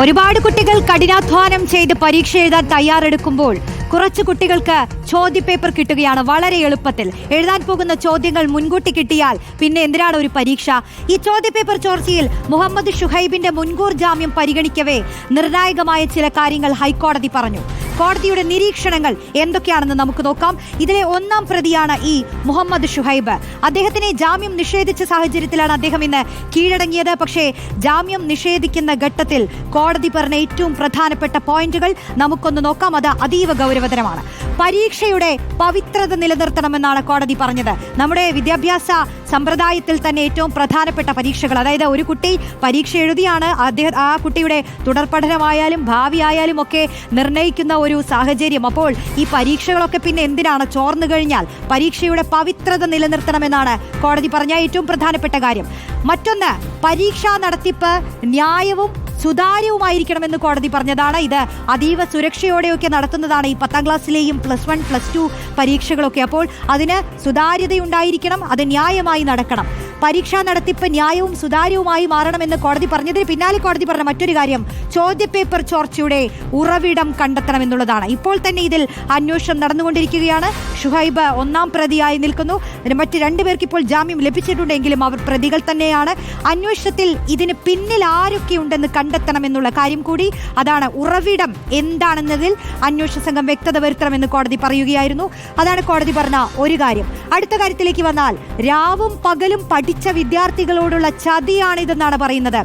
ഒരുപാട് കുട്ടികൾ കഠിനാധ്വാനം ചെയ്ത് പരീക്ഷ എഴുതാൻ തയ്യാറെടുക്കുമ്പോൾ കുറച്ച് കുട്ടികൾക്ക് ചോദ്യപേപ്പർ കിട്ടുകയാണ് വളരെ എളുപ്പത്തിൽ. എഴുതാൻ പോകുന്ന ചോദ്യങ്ങൾ മുൻകൂട്ടി കിട്ടിയാൽ പിന്നെ എന്തിനാണ് ഒരു പരീക്ഷ? ഈ ചോദ്യപേപ്പർ ചോർച്ചയിൽ മുഹമ്മദ് ഷുഹൈബിന്റെ മുൻകൂർ ജാമ്യം പരിഗണിക്കവേ നിർണായകമായ ചില കാര്യങ്ങൾ ഹൈക്കോടതി പറഞ്ഞു. കോടതിയുടെ നിരീക്ഷണങ്ങൾ എന്തൊക്കെയാണെന്ന് നമുക്ക് നോക്കാം. ഇതിലെ ഒന്നാം പ്രതിയാണ് ഈ മുഹമ്മദ് ഷുഹൈബ്. അദ്ദേഹത്തിനെ ജാമ്യം നിഷേധിച്ച സാഹചര്യത്തിലാണ് അദ്ദേഹം ഇന്ന് കീഴടങ്ങിയത്. പക്ഷേ ജാമ്യം നിഷേധിക്കുന്ന ഘട്ടത്തിൽ കോടതി പറഞ്ഞ ഏറ്റവും പ്രധാനപ്പെട്ട പോയിന്റുകൾ നമുക്കൊന്ന് നോക്കാം. അത് അതീവ ഗൗരവതരമാണ്. പരീക്ഷയുടെ പവിത്രത നിലനിർത്തണമെന്നാണ് കോടതി പറഞ്ഞത്. നമ്മുടെ വിദ്യാഭ്യാസ സമ്പ്രദായത്തിൽ തന്നെ ഏറ്റവും പ്രധാനപ്പെട്ട പരീക്ഷകൾ. അതായത് ഒരു കുട്ടി പരീക്ഷ എഴുതിയാണ് അദ്ദേഹം ആ കുട്ടിയുടെ തുടർ പഠനമായാലും ഭാവി ആയാലും ഒക്കെ നിർണയിക്കുന്ന ഒരു സാഹചര്യം. അപ്പോൾ ഈ പരീക്ഷകളൊക്കെ പിന്നെ എന്തിനാണ് ചോർന്നു കഴിഞ്ഞാൽ? പരീക്ഷയുടെ പവിത്രത നിലനിർത്തണമെന്നാണ് കോടതി പറഞ്ഞ ഏറ്റവും പ്രധാനപ്പെട്ട കാര്യം. മറ്റൊന്ന് പരീക്ഷാ നടത്തിപ്പ് ന്യായവും സുതാര്യവുമായിരിക്കണമെന്ന് കോടതി പറഞ്ഞതാണ്. ഇത് അതീവ സുരക്ഷയോടെയൊക്കെ നടത്തുന്നതാണ് ഈ പത്താം ക്ലാസ്സിലെയും പ്ലസ് വൺ പ്ലസ് ടു പരീക്ഷകളൊക്കെ. അപ്പോൾ അതിന് സുതാര്യതയുണ്ടായിരിക്കണം അത് ന്യായമായി നടക്കണം. പരീക്ഷാ നടത്തിപ്പ് ന്യായവും സുതാര്യവുമായി മാറണമെന്ന് കോടതി പറഞ്ഞതിന് പിന്നാലെ കോടതി പറഞ്ഞ മറ്റൊരു കാര്യം ചോദ്യപേപ്പർ ചോർച്ചയുടെ ഉറവിടം കണ്ടെത്തണമെന്നുള്ളതാണ്. ഇപ്പോൾ തന്നെ ഇതിൽ അന്വേഷണം നടന്നുകൊണ്ടിരിക്കുകയാണ്. ഷുഹൈബ് ഒന്നാം പ്രതിയായി നിൽക്കുന്നു. മറ്റ് രണ്ടുപേർക്ക് ഇപ്പോൾ ജാമ്യം ലഭിച്ചിട്ടുണ്ടെങ്കിലും അവർ പ്രതികൾ തന്നെയാണ്. അന്വേഷണത്തിൽ ഇതിന് പിന്നിൽ ആരൊക്കെ ഉണ്ടെന്ന് കണ്ടെത്തണമെന്നുള്ള കാര്യം കൂടി അതാണ് ഉറവിടം എന്താണെന്നതിൽ അന്വേഷണ സംഘം വ്യക്തത വരുത്തണമെന്ന് കോടതി പറയുകയായിരുന്നു. അതാണ് കോടതി പറഞ്ഞ ഒരു കാര്യം. അടുത്ത കാര്യത്തിലേക്ക് വന്നാൽ രാവും പകലും പഠിച്ച വിദ്യാർത്ഥികളോടുള്ള ചതിയാണിതെന്നാണ് പറയുന്നത്.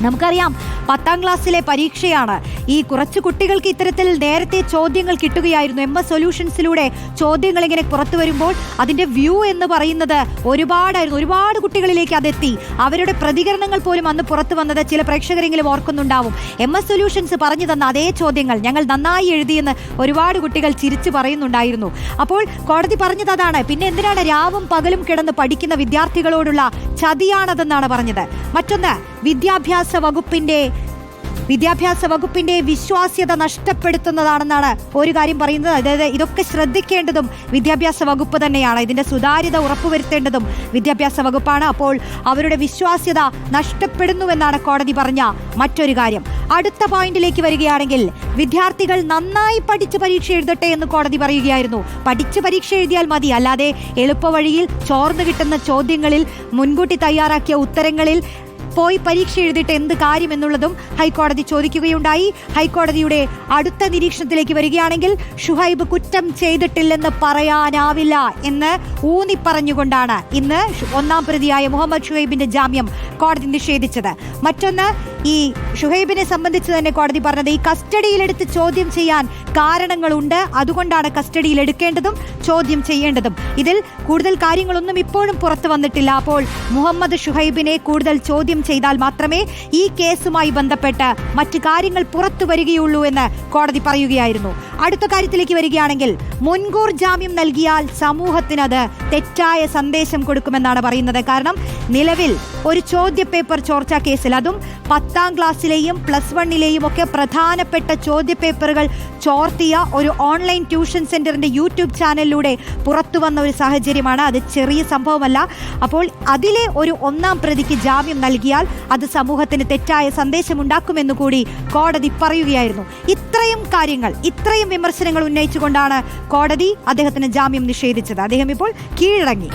നമുക്കറിയാം പത്താം ക്ലാസ്സിലെ പരീക്ഷയാണ്. ഈ കുറച്ച് കുട്ടികൾക്ക് ഇത്തരത്തിൽ നേരത്തെ ചോദ്യങ്ങൾ കിട്ടുകയായിരുന്നു. എം എസ് സൊല്യൂഷൻസിലൂടെ ചോദ്യങ്ങൾ ഇങ്ങനെ പുറത്തു വരുമ്പോൾ അതിന്റെ വ്യൂ എന്ന് പറയുന്നത് ഒരുപാടായിരുന്നു. ഒരുപാട് കുട്ടികളിലേക്ക് അതെത്തി. അവരുടെ പ്രതികരണങ്ങൾ പോലും അന്ന് പുറത്തു വന്നത് ചില പ്രേക്ഷകരെങ്കിലും ഓർക്കുന്നുണ്ടാവും. എം എസ് സൊല്യൂഷൻസ് പറഞ്ഞു തന്ന അതേ ചോദ്യങ്ങൾ ഞങ്ങൾ നന്നായി എഴുതിയെന്ന് ഒരുപാട് കുട്ടികൾ ചിരിച്ചു പറയുന്നുണ്ടായിരുന്നു. അപ്പോൾ കോടതി പറഞ്ഞത് അതാണ് പിന്നെ എന്തിനാണ് രാവും പകലും കിടന്ന് പഠിക്കുന്ന വിദ്യാർത്ഥികളോടുള്ള ചതിയാണതെന്നാണ് പറഞ്ഞത്? മറ്റൊന്ന് വിദ്യാഭ്യാസ വകുപ്പിന്റെ വിദ്യാഭ്യാസ വകുപ്പിന്റെ വിശ്വാസ്യത നഷ്ടപ്പെടുത്തുന്നതാണെന്നാണ് ഒരു കാര്യം പറയുന്നത്. അതായത് ഇതൊക്കെ ശ്രദ്ധിക്കേണ്ടതും വിദ്യാഭ്യാസ വകുപ്പ് തന്നെയാണ്. ഇതിന്റെ സുതാര്യത ഉറപ്പുവരുത്തേണ്ടതും വിദ്യാഭ്യാസ വകുപ്പാണ്. അപ്പോൾ അവരുടെ വിശ്വാസ്യത നഷ്ടപ്പെടുന്നുവെന്നാണ് കോടതി പറഞ്ഞ മറ്റൊരു കാര്യം. അടുത്ത പോയിന്റിലേക്ക് വരികയാണെങ്കിൽ വിദ്യാർത്ഥികൾ നന്നായി പഠിച്ച് പരീക്ഷ എഴുതട്ടെ എന്ന് കോടതി പറയുകയായിരുന്നു. പഠിച്ച് പരീക്ഷ എഴുതിയാൽ മതി. അല്ലാതെ എളുപ്പവഴിയിൽ ചോർന്നു കിട്ടുന്ന ചോദ്യങ്ങളിൽ മുൻകൂട്ടി തയ്യാറാക്കിയ ഉത്തരങ്ങളിൽ പോയി പരീക്ഷ എഴുതിയിട്ട് എന്ത് കാര്യമെന്നുള്ളതും ഹൈക്കോടതി ചോദിക്കുകയുണ്ടായി. ഹൈക്കോടതിയുടെ അടുത്ത നിരീക്ഷണത്തിലേക്ക് വരികയാണെങ്കിൽ ഷുഹൈബ് കുറ്റം ചെയ്തിട്ടില്ലെന്ന് പറയാനാവില്ല എന്ന് ഊന്നി പറഞ്ഞുകൊണ്ടാണ് ഇന്ന് ഒന്നാം പ്രതിയായ മുഹമ്മദ് ഷുഹൈബിന്റെ ജാമ്യം കോടതി നിഷേധിച്ചത്. മറ്റൊന്ന് ഈ ഷുഹൈബിനെ സംബന്ധിച്ച് തന്നെ കോടതി പറഞ്ഞത് ഈ കസ്റ്റഡിയിലെടുത്ത് ചോദ്യം ചെയ്യാൻ കാരണങ്ങളുണ്ട്. അതുകൊണ്ടാണ് കസ്റ്റഡിയിൽ എടുക്കേണ്ടതും ചോദ്യം ചെയ്യേണ്ടതും. ഇതിൽ കൂടുതൽ കാര്യങ്ങളൊന്നും ഇപ്പോഴും പുറത്തു വന്നിട്ടില്ല. അപ്പോൾ മുഹമ്മദ് ഷുഹൈബിനെ കൂടുതൽ ചോദ്യം ചെയ്താൽ മാത്രമേ ഈ കേസുമായി ബന്ധപ്പെട്ട് മറ്റു കാര്യങ്ങൾ പുറത്തു വരികയുള്ളൂ എന്ന് കോടതി പറയുകയായിരുന്നു. അടുത്ത കാര്യത്തിലേക്ക് വരികയാണെങ്കിൽ മുൻകൂർ ജാമ്യം നൽകിയാൽ അത് തെറ്റായ സന്ദേശം കൊടുക്കുമെന്നാണ് പറയുന്നത്. കാരണം നിലവിൽ ഒരു ചോദ്യപേപ്പർ ചോർച്ചാ കേസിൽ അതും പത്താം ക്ലാസ്സിലെയും പ്ലസ് വണ്ണിലെയും ഒക്കെ പ്രധാനപ്പെട്ട ചോദ്യപേപ്പറുകൾ ചോർത്തിയ ഒരു ഓൺലൈൻ ട്യൂഷൻ സെന്ററിന്റെ യൂട്യൂബ് ചാനലിലൂടെ പുറത്തു വന്ന ഒരു സാഹചര്യമാണ്. അത് ചെറിയ സംഭവമല്ല. അപ്പോൾ അതിലെ ഒരു ഒന്നാം പ്രതിക്ക് ജാമ്യം നൽകിയാൽ അത് സമൂഹത്തിന് തെറ്റായ സന്ദേശമുണ്ടാക്കുമെന്ന് കൂടി കോടതി പറയുകയായിരുന്നു. ഇത്രയും കാര്യങ്ങൾ ഇത്രയും വിമർശനങ്ങൾ ഉന്നയിച്ചുകൊണ്ടാണ് കോടതി അദ്ദേഹത്തിന് ജാമ്യം നിഷേധിച്ചത്. അദ്ദേഹം ഇപ്പോൾ കീഴടങ്ങി.